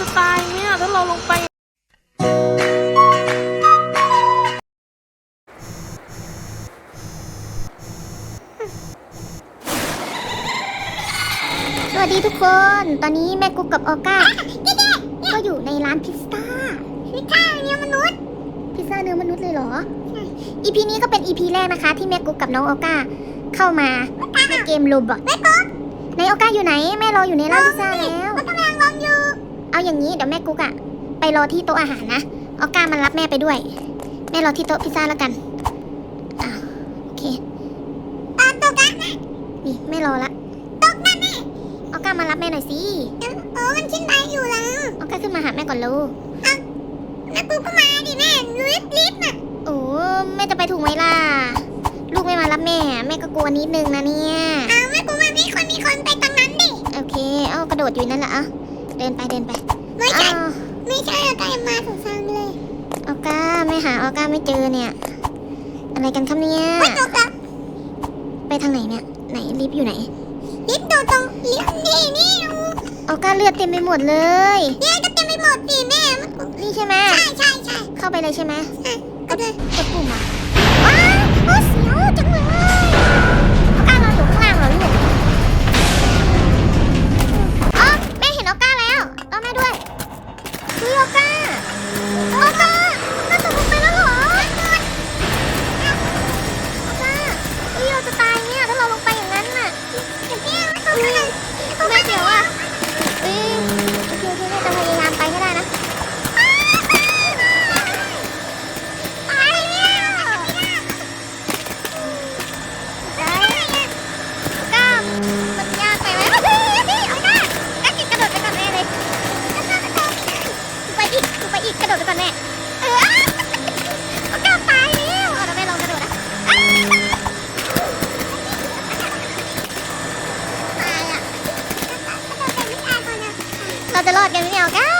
จะตายเนี่ยถ้าเราลงไป สวัสดีทุกคน ตอนนี้แม่กุ๊กกับออก้าก็อยู่ในร้านพิซซ่า พิซซ่าเนื้อมนุษย์ พิซซ่าเนื้อมนุษย์เลยเหรอ อีพีนี้ก็เป็นอีพีแรกนะคะ ที่แม่กุ๊กกับน้องออก้าเข้ามาในเกมลูบอทแม่กุ๊กในออก้าอยู่ไหน แม่รออยู่ในร้านพิซซ่าแล้วกำลังรออยู่ เอาอย่างนี้เดี๋ยวแม่กุ๊กอะไปรอที่โต๊ะอาหารนะออก้ามันรับแม่ไปด้วย แม่รอที่โต๊ะพิซซ่าแล้วกันอ่าโอเคอ่าโต๊ะกันนะนี่แม่รอละเอาก้ามารับแม่หน่อยสิเออมันขึ้นไปอยู่แล้วเอาก้าขึ้นมาหาแม่ก่อนลูกแม่ปุ๊กก็มาดิแม่รีบรีบอะโอ้แม่จะไปถูกไหมล่ะลูกไม่มารับแม่ แม่ก็กลัวนิดนึงนะเนี่ยอ้าวแม่กลัวมีคนมีคนไปตรงนั้นดิโอเค เอากระโดดอยู่นั่นแหละอะ เดินไปเดินไปไม่ใช่ไม่ใช่เอาก้ายังมาถูกทางเลยเอาก้าไม่หาเอาก้าไม่เจอเนี่ย อะไรกันครับเนี่ยไปทางไหนเนี่ยไหนลิฟต์อยู่ไหนลิฟต์โดตรงเลี้ยวนี่นี่เอาก้าเลือดเต็มไปหมดเลยเลือดก็เต็มไปหมดสิแม่นี่ใช่ไหมใช่ใช่ใช่เข้าไปเลยใช่ไหมใช่กดเลยกดปุ่มอะ กระโดดไปก่อนแม่เออเอาก้าตายแล้วเอาเดี๋ยวแม่ลองกระโดดนะตายอะเราจะรอดกันไหมเนี่ยอาก้า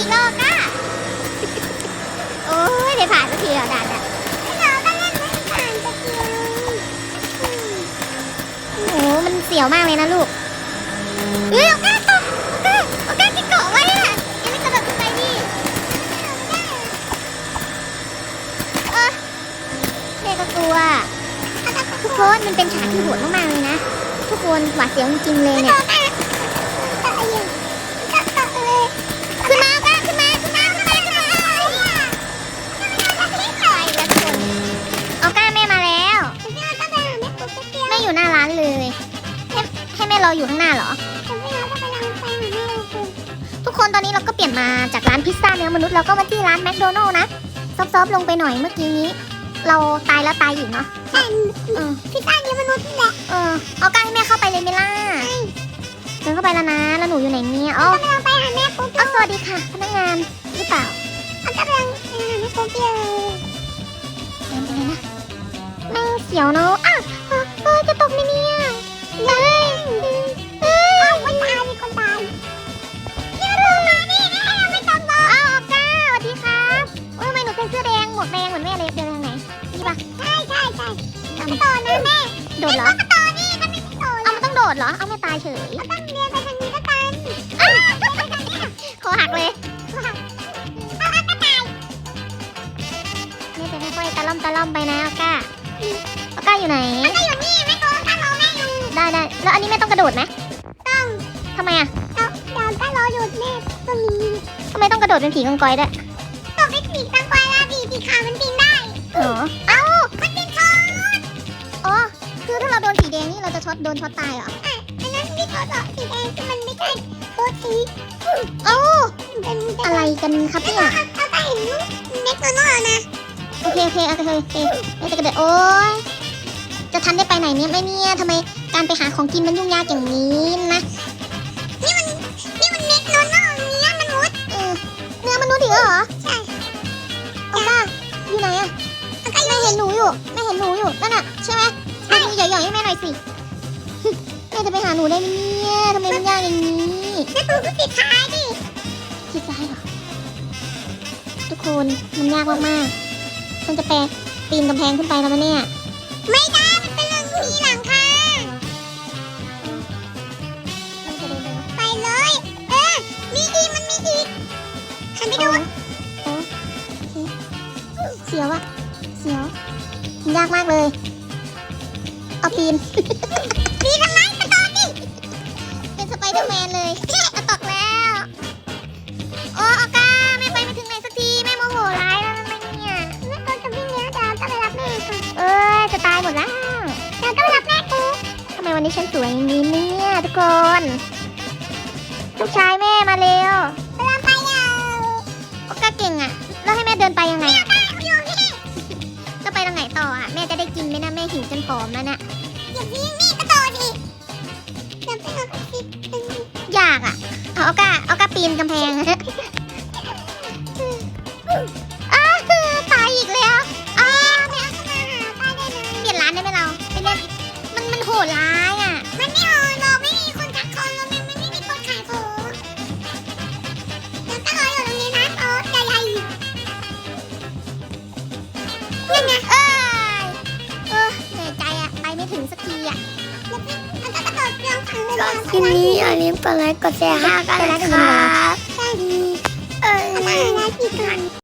กอีกรอบก้าโอ้ยได้ผ่านสักทีเหรอด่านเนี่ยเราก็เล่นไม่ผ่านสักทีโอ้โหมันเสียวมากเลยนะลูกเฮ้ยเอาก้าตกเอก้าเอาก้าที่เกาะไว้อะยังไม่กระโดดขึ้นไปดิเออเด็กก็กลัวทุกคนมันเป็นฉากที่โหดมากๆเลยนะ ทุกคนหวาดเสียวจริงๆเลยเนี่ย รออยู่ข้างหน้าเหรอทุกคนตอนนี้เราก็เปลี่ยนมาจากร้านพิซซ่าเนื้อมนุษย์เราก็มาที่ร้านแมคโดนัลล์นะซอฟๆลงไปหน่อยเมื่อกี้นี้ เราตายแล้วตายอีกเนาะพิซซ่าเนื้อมนุษย์นี่แหละเออเอาก้าให้แม่เข้าไปเลยไหมล่ะเดินเข้าไปแล้วนะแล้วหนูอยู่ไหนเนี่ยอ๋อไปหาแม่ปุ๊บอ๋อสวัสดีค่ะพนักงานหรือเปล่าอันกำลังหาแม่ปุ๊บเลยเดินไปเลยนะแม่งเสียวเนาะ อาก้าอยู่ไหนอาก้าอยู่นี่แม่โกก้ารอแม่อยู่ได้ได้แล้วอันนี้แม่ต้องกระโดดไหมต้องทำไมอะเดี๋ยวก้ารออยู่แม่ตรงนี้ทำไมต้องกระโดดเป็นผีกังกอยด้วยต้องเป็นผีกังกอยแล้วผีผีขามันบินได้เหรอเอ้ามันบินช็อตอ๋อคือถ้าเราโดนสีแดงนี่เราจะช็อตโดนช็อตตายเหรออะอันนั้นไม่ช็อตหรอกสีแดงที่มันไม่ใช่โทษทีโอ้อะไรกันครับเนี่ยเอาไปเห็นเม็กโดนัลนะโอเคโอเคโอเคโอเคไม่จะกระเด็นโอ้ย จะทันได้ไปไหนเนี่ยไม่เนี่ยทำไมการไปหาของกินมันยุ่งยากอย่างนี้นะนี่มันนี่มันเม็กโดนัลเนื้อมนุษย์เออเนื้อมนุษย์อีกเหรอใช่เอาป่ะอยู่อยู่นั่นน่ะใช่ไหมใช่หย่อยๆให้แม่หน่อยสิแม่จะไปหาหนูได้ไหมเนี่ยทำไมมันยากอย่างนี้แม่ตูก็ติดท้ายดิติดท้ายเหรอทุกคนมันยากมากๆฉันจะแปลปีนกำแพงขึ้นไปแล้วนะเนี่ยไม่ได้ หันไปดูเสียวอะเสียวมันยากมากเลย เอาปีนปีนทำไมกระโดดดิเป็นสไปเดอร์แมนเลยอะตกแล้ว โอ้ออก้าแม่ไปไม่ถึงไหนสักทีแม่โมโหร้ายแล้วทำไมเนี่ยแม่ก็จะวิ่งแล้วแต่จะไปรับแม่ก่อนเออจะตายหมดแล้วเราต้องรับแม่กูทำไมวันนี้ฉันสวยอย่างนี้เนี่ยทุกคนลูกชายแม่มาเร็ว เก่งอะแล้วให้แม่เดินไปยังไงอะจะไปทางไหนต่ออะแม่จะได้กินไหมนะแม่หิวจนผอมแล้วนะอย่าวิ่งนี่กระโดดดิอย่าไปเอาสิอยากอะเอาเอากาเอากาปีนกำแพงอ้าวตายอีกแล้วอ้าวไม่เอาเข้ามาหาป้าได้เลยเปลี่ยนร้านได้ไหมเราไปเล่นมันมันโหดร้าย นั่นไงเอ้ยเออเหนื่อยใจอะไปไม่ถึงสักทีอะมันจะกระโดดเรื่องทางเลยก็คลิปนี้อย่าลืมกดไลค์กดแชร์ให้กันนะครับ ใช่ดีเออมาหาที่กัน